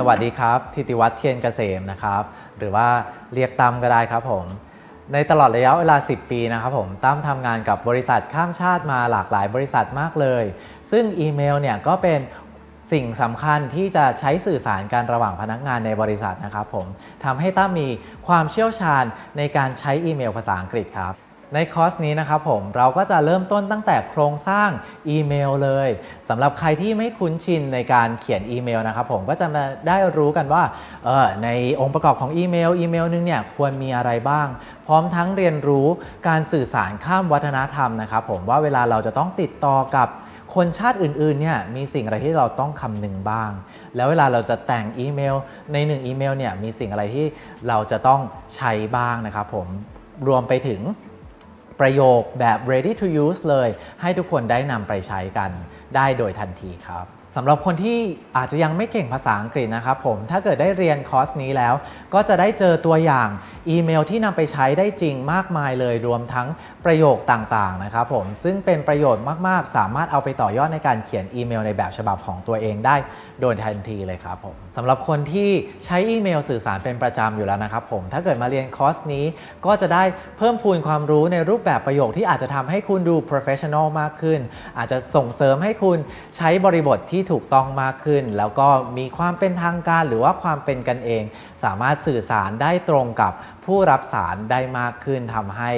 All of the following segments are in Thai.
สวัสดีครับทิติวัฒน์เทียนเกษมนะครับ หรือว่าเรียกตั้มก็ได้ครับผม ในตลอดระยะเวลา 10 ปีนะครับผมตั้มทำงานกับบริษัทข้ามชาติมาหลากหลายบริษัทมากเลย ซึ่งอีเมลเนี่ยก็เป็นสิ่งสำคัญที่จะใช้สื่อสารกันระหว่างพนักงานในบริษัทนะครับผมทำให้ตั้มมีความเชี่ยวชาญในการใช้อีเมลภาษาอังกฤษครับ ในคอร์สนี้นะครับผมเราก็จะเริ่มต้นตั้งแต่โครงสร้างอีเมลเลยสำหรับใครที่ไม่คุ้นชินในการเขียนอีเมลนะครับผมก็จะมาได้รู้กันว่าเออในองค์ประกอบของอีเมลอีเมลนึงเนี่ยควรมีอะไรบ้าง พร้อมทั้งเรียนรู้การสื่อสารข้ามวัฒนธรรมนะครับผมว่าเวลาเราจะต้องติดต่อกับคนชาติอื่นๆเนี่ยมีสิ่งอะไรที่เราต้องคำนึงบ้าง แล้วเวลาเราจะแต่งอีเมล ในหนึ่งอีเมลเนี่ยมีสิ่งอะไรที่เราจะต้องใช้บ้างนะครับผมรวมไปถึง ประโยคแบบ ready to use เลย ให้ทุกคนได้นำไปใช้กันได้โดยทันทีครับสำหรับคนที่อาจจะยังไม่เก่งภาษาอังกฤษนะครับผม ถ้าเกิดได้เรียนคอร์สนี้แล้ว ก็จะได้เจอตัวอย่างอีเมลที่นำไปใช้ได้จริงมากมายเลย รวมทั้ง ประโยคต่างๆนะครับผมซึ่งเป็นประโยชน์มากๆ สามารถเอาไปต่อยอดในการเขียนอีเมลในแบบฉบับของตัวเองได้ โดยทันทีเลยครับผมสำหรับคนที่ใช้อีเมลสื่อสารเป็นประจำอยู่แล้วนะครับผมถ้าเกิดมาเรียนคอร์สนี้ก็จะได้เพิ่มพูนความรู้ในรูปแบบประโยคที่อาจจะทำให้คุณดู professional มากขึ้น อาจจะส่งเสริมให้คุณใช้บริบทที่ถูกต้องมากขึ้น แล้วก็มีความเป็นทางการหรือว่าความเป็นกันเอง สามารถสื่อสารได้ตรงกับผู้รับสารได้มากขึ้นทำให้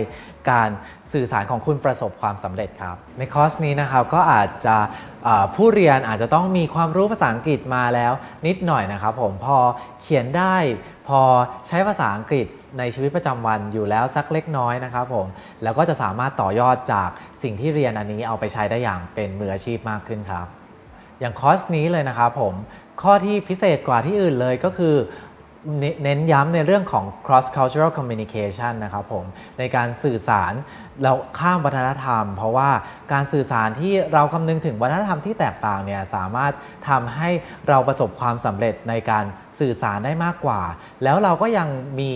การสื่อสารของคุณประสบความสำเร็จครับ ในคอร์สนี้นะครับก็อาจจะผู้เรียนอาจจะต้องมีความรู้ภาษาอังกฤษมาแล้ว นิดหน่อยนะครับผมพอเขียนได้พอใช้ภาษาอังกฤษในชีวิตประจำวันอยู่แล้วสักเล็กน้อยนะครับผมแล้วก็จะสามารถต่อยอดจากสิ่งที่เรียนอันนี้เอาไปใช้ได้อย่างเป็นมืออาชีพมากขึ้นครับ อย่างคอร์สนี้เลยนะครับผมข้อที่พิเศษกว่าที่อื่นเลยก็คือ เน้นย้ำในเรื่องของ cross cultural communication นะครับผมในการสื่อสารเราข้ามวัฒนธรรม เพราะว่าการสื่อสารที่เราคำนึงถึงวัฒนธรรมที่แตกต่างเนี่ยสามารถทำให้เราประสบความสำเร็จในการสื่อสารได้มากกว่า แล้วเราก็ยังมี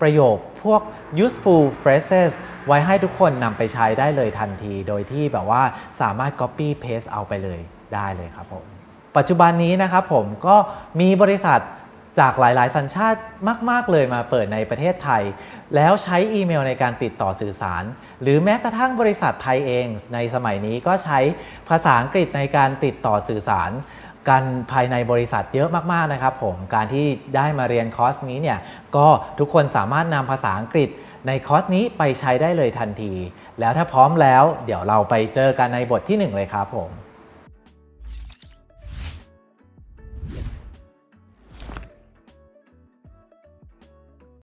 ประโยคพวก useful phrases ไว้ให้ทุกคนนำไปใช้ได้เลยทันที โดยที่แบบว่าสามารถ copy paste เอาไปเลยได้เลยครับผมปัจจุบันนี้นะครับผมก็มีบริษัท จากหลาย ๆ สัญชาติมาก ๆ เลยมาเปิดในประเทศไทย แล้วใช้อีเมลในการติดต่อสื่อสาร หรือแม้กระทั่งบริษัทไทยเองในสมัยนี้ก็ใช้ภาษาอังกฤษในการติดต่อสื่อสารกันภายในบริษัทเยอะมาก ๆ นะครับผมการที่ได้มาเรียนคอร์สนี้เนี่ยก็ทุกคนสามารถนำภาษาอังกฤษในคอร์สนี้ไปใช้ได้เลยทันที แล้วถ้าพร้อมแล้ว เดี๋ยวเราไปเจอกันในบทที่หนึ่งเลยครับผม